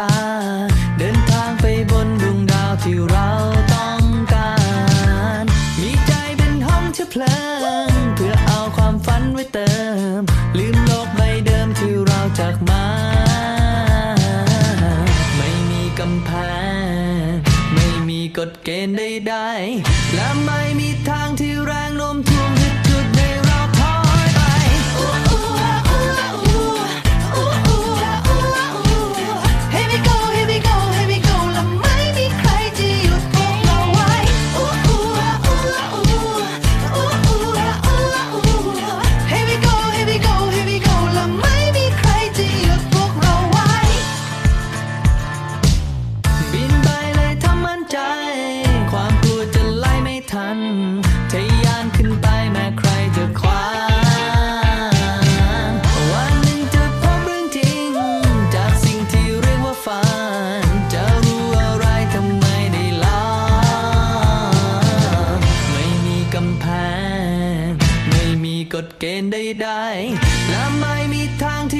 ตา เดินทางไปบนดวงดาวที่เราต้องการ มีใจเป็นห้องเชื้อเพลิง เพื่อเอาความฝันไว้เติม ลืมโลกใบเดิมที่เราจากมา ไม่มีกำแพง ไม่มีกฎเกณฑ์ใดๆและไม่มีทางที่ กฎเกณฑ์ใดๆและไม่มีทางที่